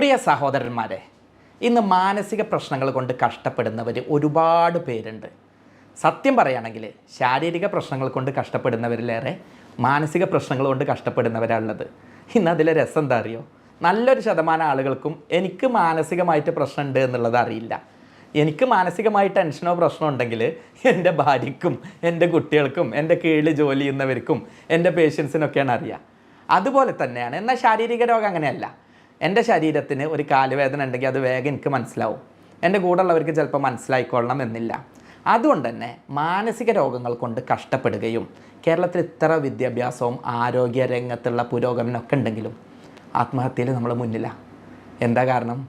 പ്രിയ സഹോദരന്മാരെ ഇന്ന് മാനസിക പ്രശ്നങ്ങൾ കൊണ്ട് കഷ്ടപ്പെടുന്നവർ ഒരുപാട് പേരുണ്ട്. സത്യം പറയുകയാണെങ്കിൽ ശാരീരിക പ്രശ്നങ്ങൾ കൊണ്ട് കഷ്ടപ്പെടുന്നവരിലേറെ മാനസിക പ്രശ്നങ്ങൾ കൊണ്ട് കഷ്ടപ്പെടുന്നവരാണുള്ളത് ഇന്ന് അതിലെ രസം എന്താ അറിയോ? നല്ലൊരു ശതമാനം ആളുകൾക്കും എനിക്ക് മാനസികമായിട്ട് പ്രശ്നമുണ്ട് എന്നുള്ളത് അറിയില്ല. എനിക്ക് മാനസികമായി ടെൻഷനോ പ്രശ്നമോ ഉണ്ടെങ്കിൽ എന്റെ ഭാര്യയ്ക്കും എന്റെ കുട്ടികൾക്കും എന്റെ കീഴിൽ ജോലി ചെയ്യുന്നവർക്കും എന്റെ പേഷ്യൻസിനൊക്കെയാണ് അറിയുക. അതുപോലെ തന്നെയാണ് എന്നാൽ ശാരീരിക രോഗം അങ്ങനെയല്ല. എന്റെ ശരീരത്തിന് ഒരു കാലുവേദന ഉണ്ടെങ്കിൽ അത് വേഗം എനിക്ക് മനസ്സിലാവും. എന്റെ കൂടെ ഉള്ളവർക്ക് ചിലപ്പോൾ മനസ്സിലായിക്കൊള്ളണം എന്നില്ല. അതുകൊണ്ട് തന്നെ മാനസിക രോഗങ്ങൾ കൊണ്ട് കഷ്ടപ്പെടുകയും കേരളത്തിൽ ഇത്ര വിദ്യാഭ്യാസവും ആരോഗ്യ രംഗത്തുള്ള പുരോഗമനമൊക്കെ ഉണ്ടെങ്കിലും ആത്മഹത്യയിൽ നമ്മൾ മുന്നിലാണ് എന്താ കാരണം?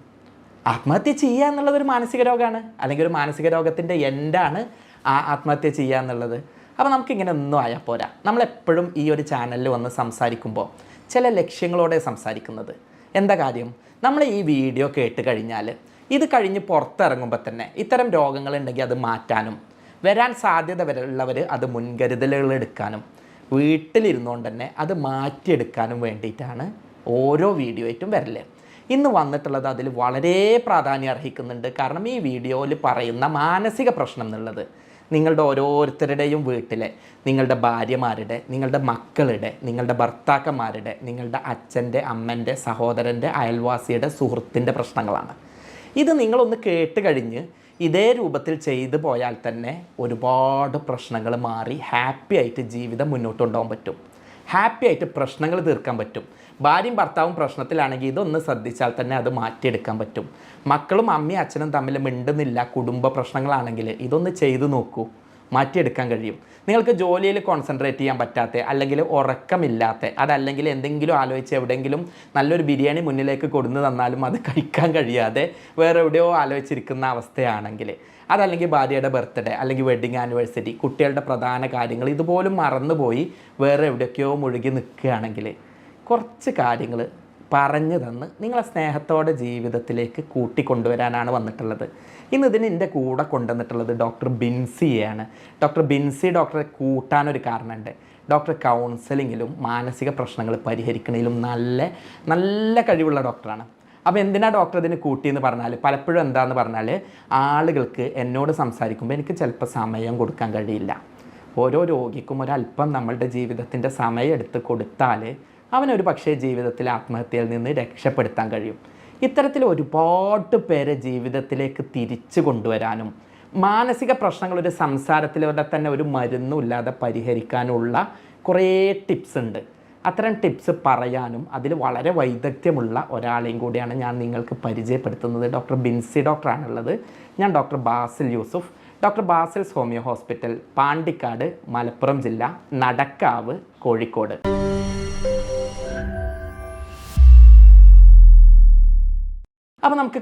ആത്മഹത്യ ചെയ്യുക എന്നുള്ളത് ഒരു മാനസിക രോഗമാണ്. അല്ലെങ്കിൽ ഒരു മാനസിക രോഗത്തിന്റെ എൻഡാണ് ആ ആത്മഹത്യ ചെയ്യുക എന്നുള്ളത്. അപ്പോൾ നമുക്കിങ്ങനെ ഒന്നും ആയാൽ പോരാ. നമ്മളെപ്പോഴും ഈ ഒരു ചാനലിൽ വന്ന് സംസാരിക്കുമ്പോൾ ചില ലക്ഷ്യങ്ങളോടെ സംസാരിക്കുന്നത്. എന്താ കാര്യം? നമ്മൾ ഈ വീഡിയോ കേട്ട് കഴിഞ്ഞാൽ ഇത് കഴിഞ്ഞ് പുറത്തിറങ്ങുമ്പോൾ തന്നെ ഇത്തരം രോഗങ്ങളുണ്ടെങ്കിൽ അത് മാറ്റാനും വരാൻ സാധ്യത ഉള്ളവർ അത് മുൻകരുതലുകൾ എടുക്കാനും വീട്ടിലിരുന്നുകൊണ്ട് തന്നെ അത് മാറ്റിയെടുക്കാനും വേണ്ടിയിട്ടാണ് ഓരോ വീഡിയോ ആയിട്ടും വരൽ. ഇന്ന് വന്നിട്ടുള്ളത് അതിൽ വളരെ പ്രാധാന്യം അർഹിക്കുന്നുണ്ട്. കാരണം ഈ വീഡിയോയിൽ പറയുന്ന മാനസിക പ്രശ്നം എന്നുള്ളത് നിങ്ങളുടെ ഓരോരുത്തരുടെയും വീട്ടിലെ നിങ്ങളുടെ ഭാര്യമാരുടെ നിങ്ങളുടെ മക്കളുടെ നിങ്ങളുടെ ഭർത്താക്കന്മാരുടെ നിങ്ങളുടെ അച്ഛന്റെ അമ്മന്റെ സഹോദരന്റെ അയൽവാസിയുടെ സുഹൃത്തിന്റെ പ്രശ്നങ്ങളാണ്. ഇത് നിങ്ങളൊന്ന് കേട്ട് കഴിഞ്ഞ് ഇതേ രൂപത്തിൽ ചെയ്തു പോയാൽ തന്നെ ഒരുപാട് പ്രശ്നങ്ങൾ മാറി ഹാപ്പി ആയിട്ട് ജീവിതം മുന്നോട്ട് കൊണ്ടുപോകാൻ പറ്റും. ഹാപ്പി ആയിട്ട് പ്രശ്നങ്ങൾ തീർക്കാൻ പറ്റും. ഭാര്യയും ഭർത്താവും പ്രശ്നത്തിലാണെങ്കിൽ ഇതൊന്ന് ശ്രദ്ധിച്ചാൽ തന്നെ അത് മാറ്റിയെടുക്കാൻ പറ്റും. മക്കളും അമ്മയും അച്ഛനും തമ്മിൽ മിണ്ടുന്നില്ല കുടുംബ പ്രശ്നങ്ങളാണെങ്കിൽ ഇതൊന്ന് ചെയ്തു നോക്കൂ. മാറ്റിയെടുക്കാൻ കഴിയും. നിങ്ങൾക്ക് ജോലിയിൽ കോൺസെൻട്രേറ്റ് ചെയ്യാൻ പറ്റാത്ത അല്ലെങ്കിൽ ഉറക്കമില്ലാത്ത അതല്ലെങ്കിൽ എന്തെങ്കിലും ആലോചിച്ച് എവിടെയെങ്കിലും നല്ലൊരു ബിരിയാണി മുന്നിലേക്ക് കൊടുന്നു തന്നാലും അത് കഴിക്കാൻ കഴിയാതെ വേറെ എവിടെയോ ആലോചിച്ചിരിക്കുന്ന അവസ്ഥയാണെങ്കിൽ അതല്ലെങ്കിൽ ഭാര്യയുടെ ബർത്ത്ഡേ അല്ലെങ്കിൽ വെഡിങ് ആനിവേഴ്സറി കുട്ടികളുടെ പ്രധാന കാര്യങ്ങൾ ഇതുപോലും മറന്നുപോയി വേറെ എവിടെയൊക്കെയോ മുഴുകി നിൽക്കുകയാണെങ്കിൽ കുറച്ച് കാര്യങ്ങൾ പറഞ്ഞു തന്ന് നിങ്ങളെ സ്നേഹത്തോടെ ജീവിതത്തിലേക്ക് കൂട്ടിക്കൊണ്ടുവരാനാണ് വന്നിട്ടുള്ളത്. ഇന്ന് ഇതിന് എന്റെ കൂടെ കൊണ്ടുവന്നിട്ടുള്ളത് ഡോക്ടർ ബിൻസിയാണ് ഡോക്ടർ ബിൻസി ഡോക്ടറെ കൂട്ടാനൊരു കാരണമുണ്ട്. ഡോക്ടർ കൗൺസിലിങ്ങിലും മാനസിക പ്രശ്നങ്ങൾ പരിഹരിക്കുന്നതിലും നല്ല നല്ല കഴിവുള്ള ഡോക്ടറാണ്. അപ്പോൾ എന്തിനാണ് ഡോക്ടർ ഇതിന് കൂട്ടിയെന്ന് പറഞ്ഞാൽ പലപ്പോഴും എന്താണെന്ന് പറഞ്ഞാൽ ആളുകൾക്ക് എന്നോട് സംസാരിക്കുമ്പോൾ എനിക്ക് ചിലപ്പോൾ സമയം കൊടുക്കാൻ കഴിയില്ല. ഓരോ രോഗിക്കും ഒരല്പം നമ്മളുടെ ജീവിതത്തിന്റെ സമയം എടുത്ത് കൊടുത്താൽ അവനൊരു പക്ഷേ ജീവിതത്തിൽ ആത്മഹത്യയിൽ നിന്ന് രക്ഷപ്പെടുത്താൻ കഴിയും. ഇത്തരത്തിൽ ഒരുപാട് പേരെ ജീവിതത്തിലേക്ക് തിരിച്ചു കൊണ്ടുവരാനും മാനസിക പ്രശ്നങ്ങൾ ഒരു സംസാരത്തിലൂടെ തന്നെ ഒരു മരുന്നും ഇല്ലാതെ പരിഹരിക്കാനുള്ള കുറേ ടിപ്സ് ഉണ്ട്. അത്തരം ടിപ്സ് പറയാനും അതിൽ വളരെ വൈദഗ്ധ്യമുള്ള ഒരാളെയും കൂടിയാണ് ഞാൻ നിങ്ങൾക്ക് പരിചയപ്പെടുത്തുന്നത്. ഡോക്ടർ ബിൻസി ഡോക്ടറാണുള്ളത്. ഞാൻ doctor Basil Yusuf. Doctor Basil's homeo hospital Pandikkad Malappuram ജില്ല നടക്കാവ് കോഴിക്കോട്. അപ്പോൾ നമുക്ക്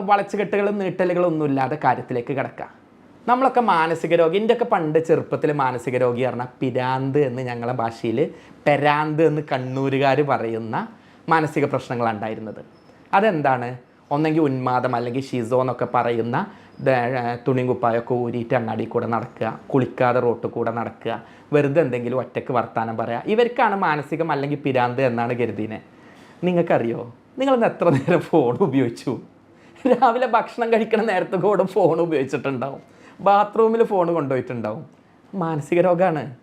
വളച്ചുകെട്ടുകളും നീട്ടലുകളും ഒന്നും ഇല്ലാതെ കാര്യത്തിലേക്ക് കിടക്കാം. നമ്മളൊക്കെ മാനസിക രോഗി. എന്റെയൊക്കെ പണ്ട് ചെറുപ്പത്തിൽ മാനസിക രോഗി പറഞ്ഞാൽ പിരാന്ത് എന്ന് ഞങ്ങളെ ഭാഷയിൽ പെരാന്ത് എന്ന് കണ്ണൂരുകാർ പറയുന്ന മാനസിക പ്രശ്നങ്ങളാണ് ഉണ്ടായിരുന്നത്. അതെന്താണ്? ഒന്നെങ്കിൽ ഉന്മാദം അല്ലെങ്കിൽ ഷിസോ എന്നൊക്കെ പറയുന്ന ദേ- തുണിയും കുപ്പായൊക്കെ ഊരിയിട്ട് അങ്ങാടി കൂടെ നടക്കുക കുളിക്കാതെ റോട്ടിൽ കൂടെ നടക്കുക വെറുതെ എന്തെങ്കിലും ഒറ്റയ്ക്ക് വർത്താനം പറയുക ഇവർക്കാണ് മാനസികം അല്ലെങ്കിൽ പിരാന്ത് എന്നാണ് കരുതിനെ. നിങ്ങൾക്കറിയോ? നിങ്ങളിന്ന് എത്ര നേരം ഫോൺ ഉപയോഗിച്ചു? രാവിലെ ഭക്ഷണം കഴിക്കണ നേരത്തെ കൂടെ ഫോൺ ഉപയോഗിച്ചിട്ടുണ്ടാവും. ബാത്റൂമിൽ ഫോൺ കൊണ്ടുപോയിട്ടുണ്ടാവും. മാനസിക രോഗമാണ്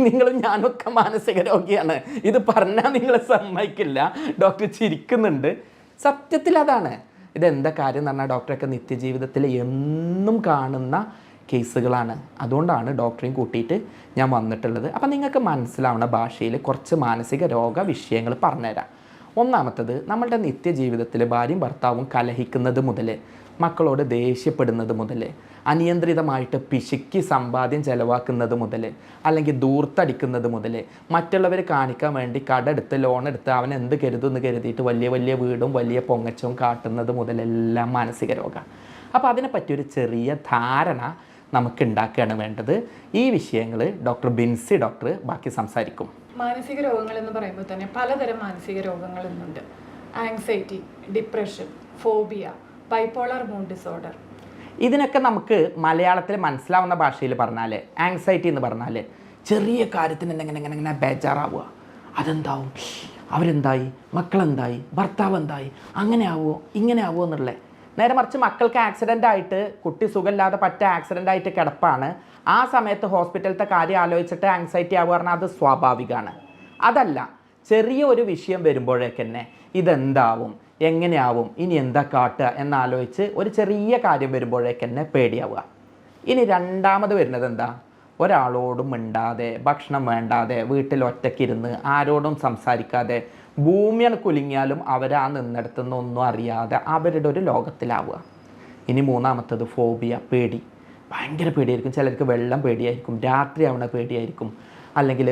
നിങ്ങളും ഞാനൊക്കെ മാനസിക രോഗിയാണ്. ഇത് പറഞ്ഞാൽ നിങ്ങൾ സമ്മതിക്കില്ല. ഡോക്ടർ ചിരിക്കുന്നുണ്ട്. സത്യത്തിൽ അതാണ്. ഇതെന്താ കാര്യം എന്ന് പറഞ്ഞാൽ ഡോക്ടറൊക്കെ നിത്യജീവിതത്തിൽ എന്നും കാണുന്ന കേസുകളാണ്. അതുകൊണ്ടാണ് ഡോക്ടറെയും കൂട്ടിയിട്ട് ഞാൻ വന്നിട്ടുള്ളത്. അപ്പം നിങ്ങൾക്ക് മനസ്സിലാവുന്ന ഭാഷയിൽ കുറച്ച് മാനസിക രോഗ വിഷയങ്ങൾ പറഞ്ഞുതരാം. ഒന്നാമത്തത് നമ്മളുടെ നിത്യജീവിതത്തിൽ ഭാര്യയും ഭർത്താവും കലഹിക്കുന്നത് മുതൽ മക്കളോട് ദേഷ്യപ്പെടുന്നത് മുതൽ അനിയന്ത്രിതമായിട്ട് പിശുക്കി സമ്പാദ്യം ചെലവാക്കുന്നത് മുതൽ അല്ലെങ്കിൽ ദൂർത്തടിക്കുന്നത് മുതൽ മറ്റുള്ളവർ കാണിക്കാൻ വേണ്ടി കടെടുത്ത് ലോൺ എടുത്ത് അവൻ എന്ത് കരുതുമെന്ന് കരുതിയിട്ട് വലിയ വലിയ വീടും വലിയ പൊങ്ങച്ചവും കാട്ടുന്നത് മുതലെല്ലാം മാനസിക രോഗമാണ് അപ്പോൾ അതിനെപ്പറ്റി ഒരു ചെറിയ ധാരണ നമുക്ക് ഉണ്ടാക്കുകയാണ് വേണ്ടത്. ഈ വിഷയങ്ങൾ ഡോക്ടർ ബിൻസി ഡോക്ടർ ബാക്കി സംസാരിക്കും. മാനസിക രോഗങ്ങൾ എന്ന് പറയുമ്പോൾ തന്നെ പലതരം മാനസിക രോഗങ്ങൾ ഇന്നുണ്ട് anxiety depression phobia bipolar mood disorder ഇതിനൊക്കെ നമുക്ക് മലയാളത്തിൽ മനസ്സിലാവുന്ന ഭാഷയിൽ പറഞ്ഞാൽ ആങ്സൈറ്റി എന്ന് പറഞ്ഞാൽ ചെറിയ കാര്യത്തിന് എന്തെങ്കിലും എങ്ങനെ എങ്ങനെ ബേജാറാവുക. അതെന്താവും? അവരെന്തായി? മക്കളെന്തായി? ഭർത്താവ് എന്തായി? അങ്ങനെ ആവുമോ? ഇങ്ങനെ ആവുമോ എന്നുള്ളത് നേരെ മറിച്ച് മക്കൾക്ക് ആക്സിഡന്റ് ആയിട്ട് കുട്ടി സുഖമില്ലാതെ പറ്റ ആക്സിഡന്റ് ആയിട്ട് കിടപ്പാണ്. ആ സമയത്ത് ഹോസ്പിറ്റലത്തെ കാര്യം ആലോചിച്ചിട്ട് ആങ്സൈറ്റി ആവുക പറഞ്ഞാൽ അത് സ്വാഭാവികമാണ്. അതല്ല ചെറിയ ഒരു വിഷയം വരുമ്പോഴേക്ക് തന്നെ ഇതെന്താവും എങ്ങനെയാവും ഇനി എന്താ കാട്ടുക എന്നാലോചിച്ച് ഒരു ചെറിയ കാര്യം വരുമ്പോഴേക്ക് തന്നെ പേടിയാവുക. ഇനി രണ്ടാമത് വരുന്നത് എന്താ? ഒരാളോടും മിണ്ടാതെ ഭക്ഷണം വേണ്ടാതെ വീട്ടിൽ ഒറ്റയ്ക്കിരുന്ന് ആരോടും സംസാരിക്കാതെ ഭൂമിയാണ് കുലുങ്ങിയാലും അവരാ നിന്നിടത്തു നിന്നൊന്നും അറിയാതെ അവരുടെ ഒരു ലോകത്തിലാവുക. ഇനി മൂന്നാമത്തത് ഫോബിയ പേടി. ഭയങ്കര പേടിയായിരിക്കും. ചിലർക്ക് വെള്ളം പേടിയായിരിക്കും. രാത്രി ആവണ പേടിയായിരിക്കും. അല്ലെങ്കിൽ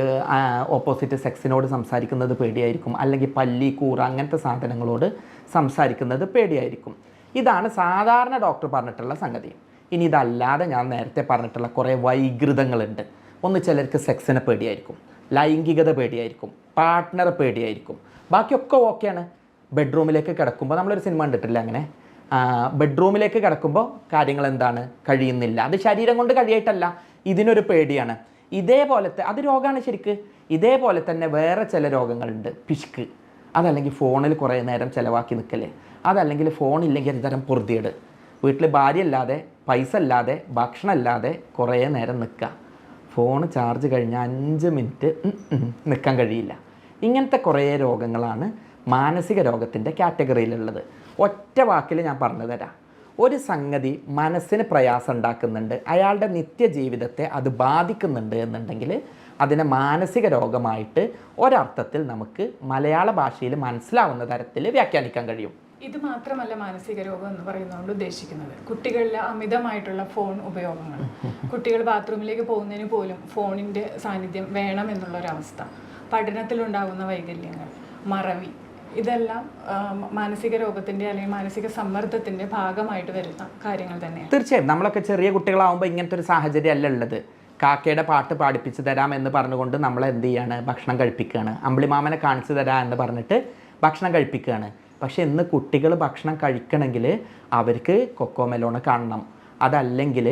ഓപ്പോസിറ്റ് സെക്സിനോട് സംസാരിക്കുന്നത് പേടിയായിരിക്കും. അല്ലെങ്കിൽ പല്ലി കൂറ അങ്ങനത്തെ സാധനങ്ങളോട് സംസാരിക്കുന്നത് പേടിയായിരിക്കും. ഇതാണ് സാധാരണ ഡോക്ടർ പറഞ്ഞിട്ടുള്ള സംഗതി. ഇനി ഇതല്ലാതെ ഞാൻ നേരത്തെ പറഞ്ഞിട്ടുള്ള കുറേ വൈകൃതങ്ങളുണ്ട്. ഒന്ന് ചിലർക്ക് സെക്സിനെ പേടിയായിരിക്കും. ലൈംഗികത പേടിയായിരിക്കും. പാർട്ട്ണറെ പേടിയായിരിക്കും. ബാക്കിയൊക്കെ ഓക്കെയാണ്. ബെഡ്റൂമിലേക്ക് കിടക്കുമ്പോൾ നമ്മളൊരു സിനിമ കണ്ടിട്ടില്ല അങ്ങനെ? ബെഡ്റൂമിലേക്ക് കിടക്കുമ്പോൾ കാര്യങ്ങൾ എന്താണ് കഴിയുന്നില്ല. അത് ശരീരം കൊണ്ട് കഴിയായിട്ടല്ല. ഇതിനൊരു പേടിയാണ്. ഇതേപോലത്തെ അത് രോഗമാണ് ശരിക്ക്. ഇതേപോലെ തന്നെ വേറെ ചില രോഗങ്ങളുണ്ട്. പിശുക്ക്. അതല്ലെങ്കിൽ ഫോണിൽ കുറേ നേരം ചിലവാക്കി നിൽക്കൽ അതല്ലെങ്കിൽ ഫോണില്ലെങ്കിൽ ഒരുതരം പൊറുതിയിട് വീട്ടിൽ ഭാര്യ അല്ലാതെ പൈസ അല്ലാതെ ഭക്ഷണം അല്ലാതെ കുറേ നേരം നിൽക്കുക ഫോൺ ചാർജ് കഴിഞ്ഞാൽ അഞ്ച് മിനിറ്റ് നിൽക്കാൻ കഴിയില്ല. ഇങ്ങനത്തെ കുറേ രോഗങ്ങളാണ് മാനസിക രോഗത്തിന്റെ കാറ്റഗറിയിലുള്ളത്. ഒറ്റ വാക്കിൽ ഞാൻ പറഞ്ഞു തരാം. ഒരു സംഗതി മനസ്സിന് പ്രയാസം ഉണ്ടാക്കുന്നുണ്ട്. അയാളുടെ നിത്യജീവിതത്തെ അത് ബാധിക്കുന്നുണ്ട് എന്നുണ്ടെങ്കിൽ അതിനെ മാനസിക രോഗമായിട്ട് ഒരർത്ഥത്തിൽ നമുക്ക് മലയാള ഭാഷയിൽ മനസ്സിലാവുന്ന തരത്തിൽ വ്യാഖ്യാനിക്കാൻ കഴിയും. ഇത് മാത്രമല്ല മാനസിക രോഗം എന്ന് പറയുന്നതുകൊണ്ട് ഉദ്ദേശിക്കുന്നത്. കുട്ടികളിലെ അമിതമായിട്ടുള്ള ഫോൺ ഉപയോഗങ്ങൾ. കുട്ടികൾ ബാത്റൂമിലേക്ക് പോകുന്നതിന് പോലും ഫോണിന്റെ സാന്നിധ്യം വേണം എന്നുള്ളൊരവസ്ഥ. പഠനത്തിലുണ്ടാകുന്ന വൈകല്യങ്ങൾ മറവി. ഇതെല്ലാം മാനസിക രോഗത്തിന്റെ അല്ലെങ്കിൽ മാനസിക സമ്മർദ്ദത്തിന്റെ ഭാഗമായിട്ട് വരുന്ന കാര്യങ്ങൾ തന്നെയാണ്. തീർച്ചയായും. നമ്മളൊക്കെ ചെറിയ കുട്ടികളാവുമ്പോൾ ഇങ്ങനത്തെ ഒരു സാഹചര്യം അല്ല ഉള്ളത്. കാക്കയുടെ പാട്ട് പാടിപ്പിച്ച് തരാം എന്ന് പറഞ്ഞുകൊണ്ട് നമ്മൾ എന്ത് ചെയ്യാണ്? ഭക്ഷണം കഴിപ്പിക്കുകയാണ് അമ്പിളിമാമനെ കാണിച്ചു തരാം എന്ന് പറഞ്ഞിട്ട് ഭക്ഷണം കഴിപ്പിക്കുകയാണ് പക്ഷെ ഇന്ന് കുട്ടികൾ ഭക്ഷണം കഴിക്കണമെങ്കിൽ അവർക്ക് കൊക്കോമെലോണ് കാണണം. അതല്ലെങ്കിൽ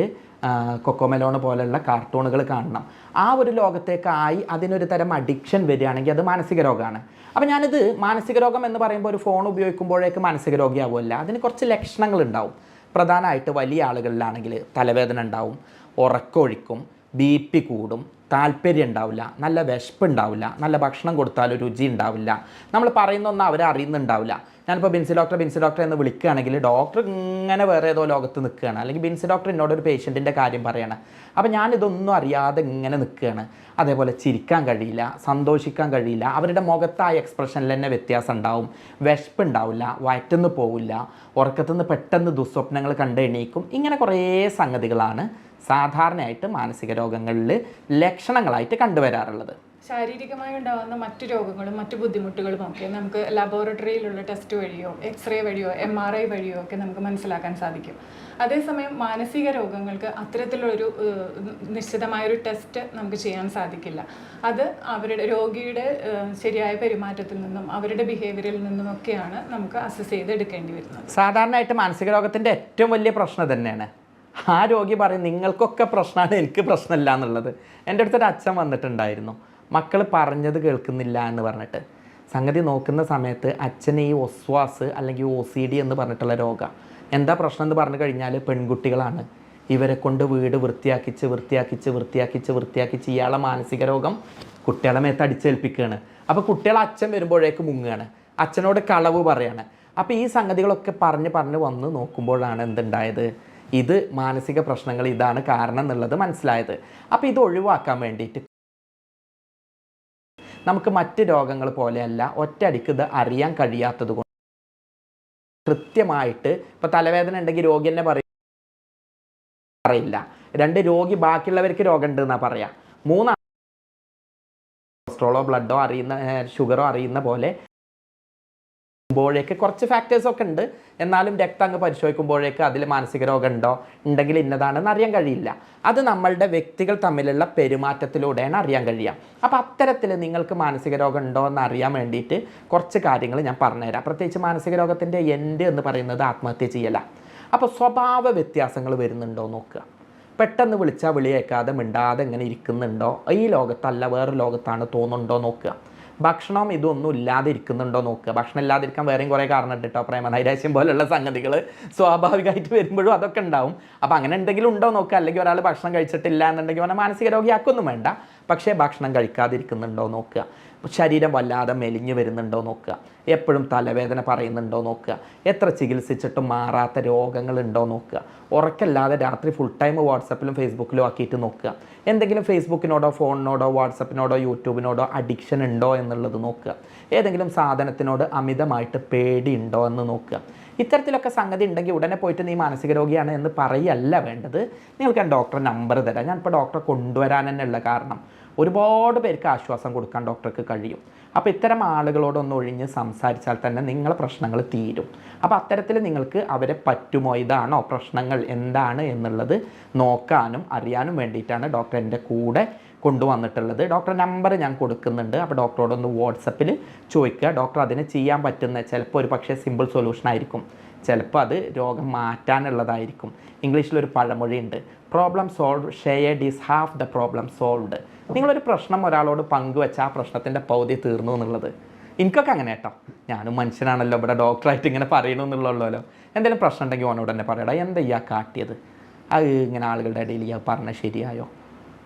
കൊക്കോമെലോണ് പോലെയുള്ള കാർട്ടൂണുകൾ കാണണം. ആ ഒരു ലോകത്തേക്കായി അതിനൊരു തരം അഡിക്ഷൻ വരികയാണെങ്കിൽ അത് മാനസിക രോഗമാണ്. അപ്പോൾ ഞാനിത് മാനസിക രോഗം എന്ന് പറയുമ്പോൾ ഒരു ഫോൺ ഉപയോഗിക്കുമ്പോഴേക്ക് മാനസിക രോഗിയാവുമല്ല അതിന് കുറച്ച് ലക്ഷണങ്ങൾ ഉണ്ടാവും പ്രധാനമായിട്ട് വലിയ ആളുകളിലാണെങ്കിൽ തലവേദന ഉണ്ടാവും ഉറക്കമൊഴിക്കും ബി പി കൂടും താല്പര്യം ഉണ്ടാവില്ല നല്ല വിശപ്പുണ്ടാവില്ല നല്ല ഭക്ഷണം കൊടുത്താൽ രുചി ഉണ്ടാവില്ല. നമ്മൾ പറയുന്നൊന്നും അവരെ അറിയുന്നുണ്ടാവില്ല. ഞാനിപ്പോൾ ബിൻസി ഡോക്ടർ ബിൻസി ഡോക്ടർ എന്ന് വിളിക്കുകയാണെങ്കിൽ ഡോക്ടർ ഇങ്ങനെ വേറെ ഏതോ ലോകത്ത് നിൽക്കുകയാണ്. അല്ലെങ്കിൽ ബിൻസി ഡോക്ടർ എന്നോട് ഒരു പേഷ്യന്റിന്റെ കാര്യം പറയണം. അപ്പോൾ ഞാനിതൊന്നും അറിയാതെ ഇങ്ങനെ നിൽക്കുകയാണ്. അതേപോലെ ചിരിക്കാൻ കഴിയില്ല സന്തോഷിക്കാൻ കഴിയില്ല. അവരുടെ മുഖത്തായ എക്സ്പ്രഷനിൽ തന്നെ വ്യത്യാസം ഉണ്ടാവും. വിശപ്പുണ്ടാവില്ല ഉണ്ടാവില്ല വയറ്റുന്ന് പോവില്ല. ഉറക്കത്തുനിന്ന് പെട്ടെന്ന് ദുസ്വപ്നങ്ങൾ കണ്ട് എണീക്കും. ഇങ്ങനെ കുറേ സംഗതികളാണ് സാധാരണയായിട്ട് മാനസിക രോഗങ്ങളിൽ ലക്ഷണങ്ങളായിട്ട് കണ്ടുവരാറുള്ളത്. ശാരീരികമായി ഉണ്ടാകുന്ന മറ്റു രോഗങ്ങളും മറ്റു ബുദ്ധിമുട്ടുകളും ഒക്കെ നമുക്ക് ലബോറട്ടറിയിലുള്ള ടെസ്റ്റ് വഴിയോ എക്സ്റേ വഴിയോ എം ആർ ഐ വഴിയോ ഒക്കെ നമുക്ക് മനസ്സിലാക്കാൻ സാധിക്കും. അതേസമയം മാനസിക രോഗങ്ങൾക്ക് അത്തരത്തിലുള്ളൊരു ഏഹ്, നിശ്ചിതമായൊരു ടെസ്റ്റ് നമുക്ക് ചെയ്യാൻ സാധിക്കില്ല. അത് അവരുടെ രോഗിയുടെ ശരിയായ പെരുമാറ്റത്തിൽ നിന്നും അവരുടെ ബിഹേവിയറിൽ നിന്നും ഒക്കെയാണ് നമുക്ക് അസസ് ചെയ്ത് എടുക്കേണ്ടി വരുന്നത്. സാധാരണയായിട്ട് മാനസിക രോഗത്തിന്റെ ഏറ്റവും വലിയ പ്രശ്നം തന്നെയാണ് ആ രോഗി പറയും നിങ്ങൾക്കൊക്കെ പ്രശ്നമാണ് എനിക്ക് പ്രശ്നമില്ല എന്നുള്ളത്. എന്റെ അടുത്തൊരു അച്ഛൻ വന്നിട്ടുണ്ടായിരുന്നു. മക്കൾ പറഞ്ഞത് കേൾക്കുന്നില്ല എന്ന് പറഞ്ഞിട്ട്. സംഗതി നോക്കുന്ന സമയത്ത് അച്ഛന് ഈ ഒസ്വാസ് അല്ലെങ്കിൽ ഒ സി ഡി എന്ന് പറഞ്ഞിട്ടുള്ള രോഗം. എന്താ പ്രശ്നം എന്ന് പറഞ്ഞു കഴിഞ്ഞാൽ പെൺകുട്ടികളാണ്. ഇവരെ കൊണ്ട് വീട് വൃത്തിയാക്കിച്ച് വൃത്തിയാക്കിച്ച് വൃത്തിയാക്കിച്ച് വൃത്തിയാക്കിച്ച് ഇയാളെ മാനസിക രോഗം കുട്ടികളെ മേത്ത് അടിച്ചേൽപ്പിക്കുകയാണ്. അപ്പോൾ കുട്ടികളെ അച്ഛൻ വരുമ്പോഴേക്ക് മുങ്ങുകയാണ്. അച്ഛനോട് കളവ് പറയാണ്. അപ്പോൾ ഈ സംഗതികളൊക്കെ പറഞ്ഞ് പറഞ്ഞ് വന്ന് നോക്കുമ്പോഴാണ് എന്തുണ്ടായത്? ഇത് മാനസിക പ്രശ്നങ്ങൾ ഇതാണ് കാരണം എന്നുള്ളത് മനസ്സിലായത്. അപ്പോൾ ഇത് ഒഴിവാക്കാൻ വേണ്ടിയിട്ട് നമുക്ക് മറ്റ് രോഗങ്ങൾ പോലെയല്ല ഒറ്റയടിക്ക് ഇത് അറിയാൻ കഴിയാത്തത് കൊണ്ട് കൃത്യമായിട്ട് ഇപ്പോൾ തലവേദന ഉണ്ടെങ്കിൽ രോഗി തന്നെ പറയും പറയില്ല. രണ്ട് രോഗി ബാക്കിയുള്ളവർക്ക് രോഗമുണ്ട് എന്നാ പറയാം. മൂന്നാം കൊളസ്ട്രോളോ ബ്ലഡോ അറിയുന്ന ഷുഗറോ അറിയുന്ന പോലെ മ്പോഴേക്ക് കുറച്ച് ഫാക്ടേഴ്സ് ഒക്കെ ഉണ്ട്. എന്നാലും രക്തം അങ്ങ് പരിശോധിക്കുമ്പോഴേക്ക് അതിൽ മാനസിക രോഗം ഉണ്ടോ? ഉണ്ടെങ്കിൽ ഇന്നതാണെന്ന് അറിയാൻ കഴിയില്ല. അത് നമ്മളുടെ വ്യക്തികൾ തമ്മിലുള്ള പെരുമാറ്റത്തിലൂടെയാണ് അറിയാൻ കഴിയുക. അപ്പോൾ അത്തരത്തിൽ നിങ്ങൾക്ക് മാനസിക രോഗം ഉണ്ടോ എന്ന് അറിയാൻ വേണ്ടിയിട്ട് കുറച്ച് കാര്യങ്ങൾ ഞാൻ പറഞ്ഞുതരാം. പ്രത്യേകിച്ച് മാനസിക രോഗത്തിന്റെ എൻഡ് എന്ന് പറയുന്നത് ആത്മഹത്യ ചെയ്യല. അപ്പോൾ സ്വഭാവ വ്യത്യാസങ്ങൾ വരുന്നുണ്ടോ നോക്കുക. പെട്ടെന്ന് വിളിച്ചാൽ വിളിയേക്കാതെ മിണ്ടാതെ ഇങ്ങനെ ഇരിക്കുന്നുണ്ടോ? ഈ ലോകത്തല്ല വേറെ ലോകത്താണ് തോന്നുന്നുണ്ടോ നോക്കുക. ഭക്ഷണം ഇതൊന്നും ഇല്ലാതെ ഇരിക്കുന്നുണ്ടോ നോക്കുക ഭക്ഷണം ഇല്ലാതിരിക്കാൻ വേറെയും കുറേ കാരണം കേട്ടോ പ്രേമനൈരാശ്യം പോലുള്ള സംഗതികൾ സ്വാഭാവികമായിട്ട് വരുമ്പോഴും അതൊക്കെ ഉണ്ടാവും. അപ്പോൾ അങ്ങനെ എന്തെങ്കിലും ഉണ്ടോ നോക്കുക അല്ലെങ്കിൽ ഒരാൾ ഭക്ഷണം കഴിച്ചിട്ടില്ല എന്നുണ്ടെങ്കിൽ അവനെ മാനസിക രോഗിയാക്കൊന്നും വേണ്ട. പക്ഷേ ഭക്ഷണം കഴിക്കാതിരിക്കുന്നുണ്ടോ നോക്കുക. ശരീരം വല്ലാതെ മെലിഞ്ഞു വരുന്നുണ്ടോ നോക്കുക. എപ്പോഴും തലവേദന പറയുന്നുണ്ടോ നോക്കുക. എത്ര ചികിത്സിച്ചിട്ടും മാറാത്ത രോഗങ്ങളുണ്ടോ നോക്കുക. ഉറക്കല്ലാതെ രാത്രി ഫുൾ ടൈം വാട്സപ്പിലും ഫേസ്ബുക്കിലും ആക്കിയിട്ട് നോക്കുക. എന്തെങ്കിലും ഫേസ്ബുക്കിനോടോ ഫോണിനോടോ വാട്സപ്പിനോടോ യൂട്യൂബിനോടോ അഡിക്ഷൻ ഉണ്ടോ എന്നുള്ളത് നോക്കുക. ഏതെങ്കിലും സാധനത്തിനോട് അമിതമായിട്ട് പേടിയുണ്ടോ എന്ന് നോക്കുക. ഇത്തരത്തിലൊക്കെ സംഗതി ഉണ്ടെങ്കിൽ ഉടനെ പോയിട്ട് നീ മാനസിക രോഗിയാണ് എന്ന് പറയല്ല വേണ്ടത്. നിങ്ങൾക്ക് ഞാൻ ഡോക്ടറെ നമ്പർ തരാം. ഞാനിപ്പോൾ ഡോക്ടറെ കൊണ്ടുവരാൻ തന്നെയുള്ള കാരണം ഒരുപാട് പേർക്ക് ആശ്വാസം കൊടുക്കാൻ ഡോക്ടർക്ക് കഴിയും. അപ്പോൾ ഇത്തരം ആളുകളോടൊന്ന് ഒഴിഞ്ഞ് സംസാരിച്ചാൽ തന്നെ നിങ്ങളെ പ്രശ്നങ്ങൾ തീരും. അപ്പോൾ അത്തരത്തിൽ നിങ്ങൾക്ക് അവരെ പറ്റുമോ? ഇതാണോ പ്രശ്നങ്ങൾ? എന്താണ് എന്നുള്ളത് നോക്കാനും അറിയാനും വേണ്ടിയിട്ടാണ് ഡോക്ടർ എന്റെ കൂടെ കൊണ്ടുവന്നിട്ടുള്ളത്. ഡോക്ടറെ നമ്പർ ഞാൻ കൊടുക്കുന്നുണ്ട്. അപ്പോൾ ഡോക്ടറോടൊന്ന് വാട്സപ്പിൽ ചോദിക്കുക. ഡോക്ടർ അതിന് ചെയ്യാൻ പറ്റുന്ന ചിലപ്പോൾ ഒരു പക്ഷേ സിമ്പിൾ സൊല്യൂഷൻ ആയിരിക്കും. ചിലപ്പോൾ അത് രോഗം മാറ്റാനുള്ളതായിരിക്കും. ഇംഗ്ലീഷിലൊരു പഴമൊഴിയുണ്ട്. Problem solve shared is half the problem solved നിങ്ങളൊരു പ്രശ്നം ഒരാളോട് പങ്കുവെച്ച ആ പ്രശ്നത്തിന്റെ പൗതി തീർന്നു എന്നുള്ളത്. എനിക്കൊക്കെ അങ്ങനെ കേട്ടോ. ഞാനും മനുഷ്യനാണല്ലോ. ഇവിടെ ഡോക്ടറായിട്ട് ഇങ്ങനെ പറയണമെന്നുള്ളല്ലോ എന്തെങ്കിലും പ്രശ്നം ഉണ്ടെങ്കിൽ ഓനോട് തന്നെ പറയടാ. എന്താ ഇയാൾ കാട്ടിയത്? അത് ഇങ്ങനെ ആളുകളുടെ ഇടയിൽ ഇയാൾ പറഞ്ഞ ശരിയായോ?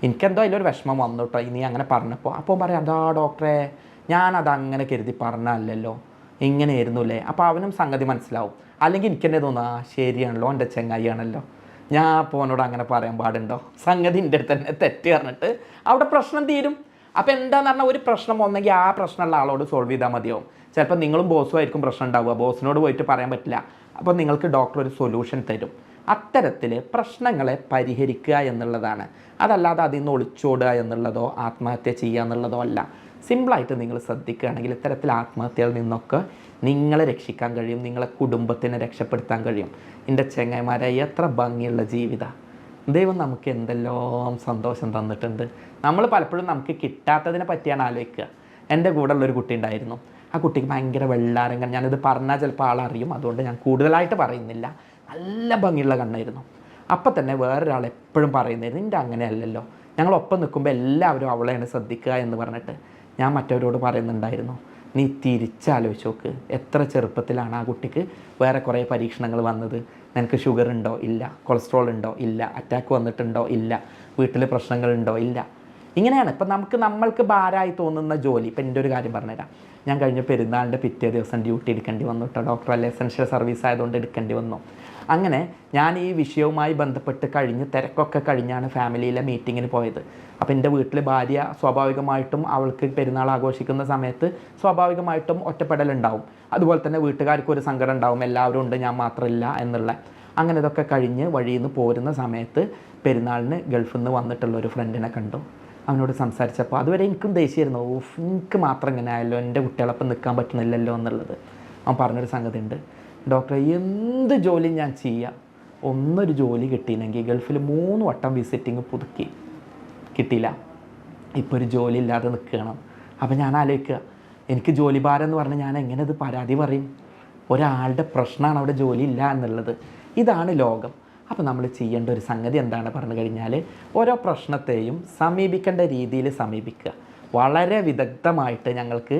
എനിക്കെന്തോ അതിലൊരു വിഷമം വന്നു കേട്ടോ ഇനി അങ്ങനെ പറഞ്ഞപ്പോൾ അപ്പോൾ പറയാം അതാ ഡോക്ടറെ ഞാനത് അങ്ങനെ കരുതി പറഞ്ഞല്ലോ ഇങ്ങനെയായിരുന്നു അല്ലേ അപ്പോൾ അവനും സംഗതി മനസ്സിലാവും. അല്ലെങ്കിൽ എനിക്ക് തന്നെ ആ ശരിയാണല്ലോ എന്റെ ചെങ്ങായിയാണല്ലോ. ഞാൻ അപ്പോൾ അവനോട് അങ്ങനെ പറയാൻ പാടുണ്ടോ? സംഗതി എന്റെ അടുത്ത് തന്നെ തെറ്റ് പറഞ്ഞിട്ട് അവിടെ പ്രശ്നം തീരും. അപ്പോൾ എന്താന്ന് പറഞ്ഞാൽ ഒരു പ്രശ്നം വന്നെങ്കിൽ ആ പ്രശ്നമുള്ള ആളോട് സോൾവ് ചെയ്താൽ മതിയാവും. ചിലപ്പോൾ നിങ്ങളും ബോസും ആയിരിക്കും പ്രശ്നം ഉണ്ടാവുക. ബോസിനോട് പോയിട്ട് പറയാൻ പറ്റില്ല. അപ്പോൾ നിങ്ങൾക്ക് ഡോക്ടർ ഒരു സൊല്യൂഷൻ തരും. അത്തരത്തിൽ പ്രശ്നങ്ങളെ പരിഹരിക്കുക എന്നുള്ളതാണ്. അതല്ലാതെ അതിൽ നിന്ന് ഒളിച്ചോടുക എന്നുള്ളതോ ആത്മഹത്യ ചെയ്യുക എന്നുള്ളതോ അല്ല. സിമ്പിളായിട്ട് നിങ്ങൾ ശ്രദ്ധിക്കുകയാണെങ്കിൽ ഇത്തരത്തിൽ ആത്മഹത്യയിൽ നിന്നൊക്കെ നിങ്ങളെ രക്ഷിക്കാൻ കഴിയും. നിങ്ങളെ കുടുംബത്തിനെ രക്ഷപ്പെടുത്താൻ കഴിയും. എന്റെ ചെങ്ങന്മാരെ എത്ര ഭംഗിയുള്ള ജീവിതം. ദൈവം നമുക്ക് എന്തെല്ലാം സന്തോഷം തന്നിട്ടുണ്ട്. നമ്മൾ പലപ്പോഴും നമുക്ക് കിട്ടാത്തതിനെ പറ്റിയാണ് ആലോചിക്കുക. എന്റെ കൂടെ ഉള്ളൊരു കുട്ടി ഉണ്ടായിരുന്നു. ആ കുട്ടിക്ക് ഭയങ്കര വെള്ളാരങ്ങൾ ഞാനിത് പറഞ്ഞാൽ ചിലപ്പോൾ ആളറിയും. അതുകൊണ്ട് ഞാൻ കൂടുതലായിട്ട് പറയുന്നില്ല. നല്ല ഭംഗിയുള്ള കണ്ണായിരുന്നു. അപ്പം തന്നെ വേറൊരാൾ എപ്പോഴും പറയുന്നതായിരുന്നു നിന്റെ അങ്ങനെയല്ലല്ലോ. ഞങ്ങൾ ഒപ്പം നിൽക്കുമ്പോൾ എല്ലാവരും അവളെയാണ് ശ്രദ്ധിക്കുക എന്ന് പറഞ്ഞിട്ട് ഞാൻ മറ്റവരോട് പറയുന്നുണ്ടായിരുന്നു. നീ തിരിച്ചാലോചിച്ച് നോക്ക്. എത്ര ചെറുപ്പത്തിലാണ് ആ കുട്ടിക്ക് വേറെ കുറേ പരീക്ഷണങ്ങൾ വന്നത്. നിനക്ക് ഷുഗർ ഉണ്ടോ? ഇല്ല. കൊളസ്ട്രോൾ ഉണ്ടോ? ഇല്ല. അറ്റാക്ക് വന്നിട്ടുണ്ടോ? ഇല്ല. വീട്ടിൽ പ്രശ്നങ്ങളുണ്ടോ ഇല്ല. ഇങ്ങനെയാണ്. ഇപ്പം നമുക്ക് നമ്മൾക്ക് ഭാരമായി തോന്നുന്ന ജോലി. ഇപ്പം എന്റെ ഒരു കാര്യം പറഞ്ഞുതരാം. ഞാൻ കഴിഞ്ഞ പെരുന്നാളിന്റെ പിറ്റേ ദിവസം ഡ്യൂട്ടി എടുക്കേണ്ടി വന്നു കേട്ടോ. ഡോക്ടർ അല്ല? എസെൻഷ്യൽ സർവീസ് ആയതുകൊണ്ട് എടുക്കേണ്ടി വന്നു. അങ്ങനെ ഞാൻ ഈ വിഷയവുമായി ബന്ധപ്പെട്ട് കഴിഞ്ഞ് തിരക്കൊക്കെ കഴിഞ്ഞാണ് ഫാമിലിയിലെ മീറ്റിങ്ങിന് പോയത്. അപ്പോൾ എന്റെ വീട്ടിൽ ഭാര്യ സ്വാഭാവികമായിട്ടും അവൾക്ക് പെരുന്നാൾ ആഘോഷിക്കുന്ന സമയത്ത് സ്വാഭാവികമായിട്ടും ഒറ്റപ്പെടലുണ്ടാവും. അതുപോലെ തന്നെ വീട്ടുകാർക്ക് ഒരു സങ്കടം ഉണ്ടാവും. എല്ലാവരും ഉണ്ട് ഞാൻ മാത്രമല്ല എന്നുള്ള. അങ്ങനെ ഇതൊക്കെ കഴിഞ്ഞ് വഴിയിൽ നിന്ന് പോരുന്ന സമയത്ത് പെരുന്നാളിന് ഗൾഫിൽ നിന്ന് വന്നിട്ടുള്ള ഒരു ഫ്രണ്ടിനെ കണ്ടു. അവനോട് സംസാരിച്ചപ്പോൾ അതുവരെ എനിക്കും ദേഷ്യമായിരുന്നു. ഓഫ് എനിക്ക് മാത്രം ഇങ്ങനെ ആയല്ലോ എന്റെ കുട്ടികളൊപ്പം നിൽക്കാൻ പറ്റുന്നില്ലല്ലോ എന്നുള്ളത്. അവൻ പറഞ്ഞൊരു സംഗതി ഉണ്ട് ഡോക്ടറെ എന്ത് ജോലി ഞാൻ ചെയ്യാം? ഒന്നൊരു ജോലി കിട്ടിയില്ലെങ്കിൽ ഗൾഫിൽ മൂന്ന് വട്ടം വിസിറ്റിങ് പുതുക്കി. കിട്ടിയില്ല. ഇപ്പോൾ ഒരു ജോലി ഇല്ലാതെ നിൽക്കണം. അപ്പോൾ ഞാൻ ആലോചിക്കുക എനിക്ക് ജോലി ഭാരം എന്ന് പറഞ്ഞാൽ ഞാൻ എങ്ങനെ ഇത് പരാതി പറയും? ഒരാളുടെ പ്രശ്നമാണ് അവിടെ ജോലി ഇല്ല എന്നുള്ളത്. ഇതാണ് ലോകം. അപ്പോൾ നമ്മൾ ചെയ്യേണ്ട ഒരു സംഗതി എന്താണ് പറഞ്ഞു കഴിഞ്ഞാൽ ഓരോ പ്രശ്നത്തെയും സമീപിക്കേണ്ട രീതിയിൽ സമീപിക്കുക. വളരെ വിദഗ്ധമായിട്ട് ഞങ്ങൾക്ക്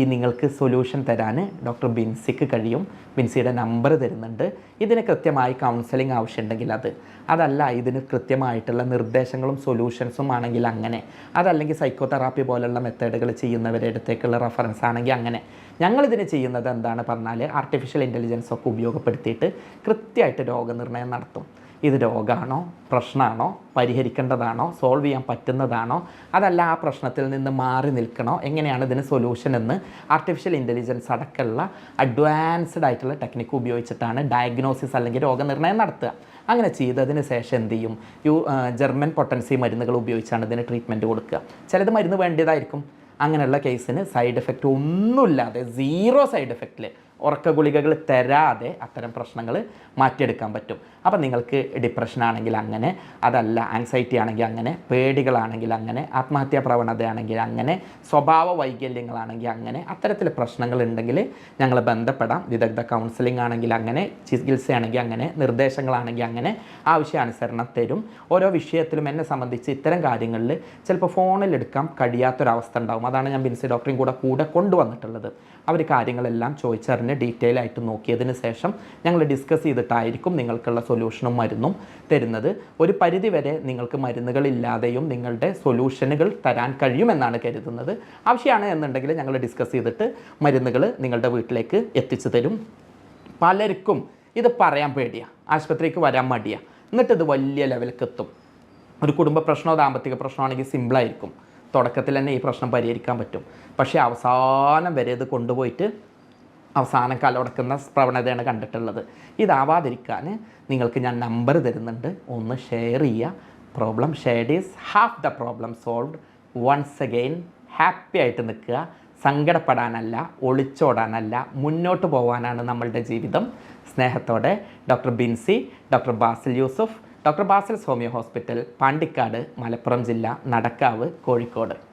ഈ നിങ്ങൾക്ക് സൊല്യൂഷൻ തരാൻ ഡോക്ടർ ബിൻസിക്ക് കഴിയും. ബിൻസിയുടെ നമ്പർ തരുന്നുണ്ട്. ഇതിന് കൃത്യമായി കൗൺസിലിംഗ് ആവശ്യമുണ്ടെങ്കിൽ അത്. അതല്ല ഇതിന് കൃത്യമായിട്ടുള്ള നിർദ്ദേശങ്ങളും സൊല്യൂഷൻസും ആണെങ്കിൽ അങ്ങനെ. അതല്ലെങ്കിൽ സൈക്കോതെറാപ്പി പോലുള്ള മെത്തേഡുകൾ ചെയ്യുന്നവരുടെ അടുത്തേക്കുള്ള റെഫറൻസ് ആണെങ്കിൽ അങ്ങനെ. ഞങ്ങളിതിന് ചെയ്യുന്നത് എന്താണ് പറഞ്ഞാൽ ആർട്ടിഫിഷ്യൽ ഇന്റലിജൻസ് ഒക്കെ ഉപയോഗപ്പെടുത്തിയിട്ട് കൃത്യമായിട്ട് രോഗനിർണയം നടത്തും. ഇത് രോഗമാണോ പ്രശ്നമാണോ പരിഹരിക്കേണ്ടതാണോ സോൾവ് ചെയ്യാൻ പറ്റുന്നതാണോ അതല്ല ആ പ്രശ്നത്തിൽ നിന്ന് മാറി നിൽക്കണോ എങ്ങനെയാണ് ഇതിന് സൊല്യൂഷൻ എന്ന് ആർട്ടിഫിഷ്യൽ ഇന്റലിജൻസ് അടക്കമുള്ള അഡ്വാൻസ്ഡ് ആയിട്ടുള്ള ടെക്നിക്ക് ഉപയോഗിച്ചിട്ടാണ് ഡയഗ്നോസിസ് അല്ലെങ്കിൽ രോഗനിർണയം നടത്തുക. അങ്ങനെ ചെയ്തതിന് ശേഷം എന്ത് ചെയ്യും? യു ജർമ്മൻ പൊട്ടൻസി മരുന്നുകൾ ഉപയോഗിച്ചാണ് ഇതിന് ട്രീറ്റ്മെന്റ് കൊടുക്കുക. ചിലത് മരുന്ന് വേണ്ടതായിരിക്കും. അങ്ങനെയുള്ള കേസിന് സൈഡ് എഫക്റ്റ് ഒന്നുമില്ലാതെ സീറോ സൈഡ് എഫക്റ്റിൽ ഉറക്ക ഗുളികകൾ തരാതെ അത്തരം പ്രശ്നങ്ങൾ മാറ്റിയെടുക്കാൻ പറ്റും. അപ്പം നിങ്ങൾക്ക് ഡിപ്രഷൻ ആണെങ്കിൽ അങ്ങനെ അതല്ല ആങ്സൈറ്റി ആണെങ്കിൽ അങ്ങനെ പേടികളാണെങ്കിൽ അങ്ങനെ ആത്മഹത്യാ പ്രവണതയാണെങ്കിൽ അങ്ങനെ സ്വഭാവ വൈകല്യങ്ങളാണെങ്കിൽ അങ്ങനെ അത്തരത്തിൽ പ്രശ്നങ്ങൾ ഉണ്ടെങ്കിൽ ഞങ്ങൾ ബന്ധപ്പെടാം. വിദഗ്ധ കൗൺസിലിംഗ് ആണെങ്കിൽ അങ്ങനെ ചികിത്സയാണെങ്കിൽ അങ്ങനെ നിർദ്ദേശങ്ങളാണെങ്കിൽ അങ്ങനെ ആവശ്യാനുസരണം തരും. ഓരോ വിഷയത്തിലും എന്നെ സംബന്ധിച്ച് ഇത്തരം കാര്യങ്ങളിൽ ചിലപ്പോൾ ഫോണിലെടുക്കാൻ കഴിയാത്തൊരവസ്ഥ ഉണ്ടാവും. അതാണ് ഞാൻ ബിൻസി ഡോക്ടറും കൂടെ കൂടെ കൊണ്ടുവന്നിട്ടുള്ളത്. അവർ കാര്യങ്ങളെല്ലാം ചോദിച്ചറിഞ്ഞ് ഡീറ്റെയിൽ ആയിട്ട് നോക്കിയതിന് ശേഷം ഞങ്ങൾ ഡിസ്കസ് ചെയ്തിട്ടായിരിക്കും നിങ്ങൾക്കുള്ള സൊല്യൂഷനും മരുന്നും തരുന്നത്. ഒരു പരിധിവരെ നിങ്ങൾക്ക് മരുന്നുകളില്ലാതെയും നിങ്ങളുടെ സൊല്യൂഷനുകൾ തരാൻ കഴിയുമെന്നാണ് കരുതുന്നത്. ആവശ്യമാണ് എന്നുണ്ടെങ്കിൽ ഞങ്ങൾ ഡിസ്കസ് ചെയ്തിട്ട് മരുന്നുകൾ നിങ്ങളുടെ വീട്ടിലേക്ക് എത്തിച്ചു തരും. പലർക്കും ഇത് പറയാൻ പേടിയാണ് ആശുപത്രിക്ക് വരാൻ മടിയാണ് എന്നിട്ട് ഇത് വലിയ ലെവലിലേക്ക് എത്തും. ഒരു കുടുംബ പ്രശ്നമോ ദാമ്പത്തിക പ്രശ്നമാണെങ്കിൽ സിമ്പിളായിരിക്കും തുടക്കത്തിൽ തന്നെ ഈ പ്രശ്നം പരിഹരിക്കാൻ പറ്റും. പക്ഷേ അവസാനം വരെ ഇത് കൊണ്ടുപോയിട്ട് അവസാനം കലടക്കുന്ന പ്രവണതയാണ് കണ്ടിട്ടുള്ളത്. ഇതാവാതിരിക്കാൻ നിങ്ങൾക്ക് ഞാൻ നമ്പർ തരുന്നുണ്ട്. ഒന്ന് ഷെയർ ചെയ്യുക. Problem shared is half the problem solved once again happy ആയിട്ട് നിൽക്കുക. സങ്കടപ്പെടാനല്ല ഒളിച്ചോടാനല്ല മുന്നോട്ട് പോകാനാണ് നമ്മളുടെ ജീവിതം. സ്നേഹത്തോടെ doctor Binsy doctor Basil Yusuf doctor Basil homeo hospital Pandikkad Malappuram ജില്ല നടക്കാവ് കോഴിക്കോട്.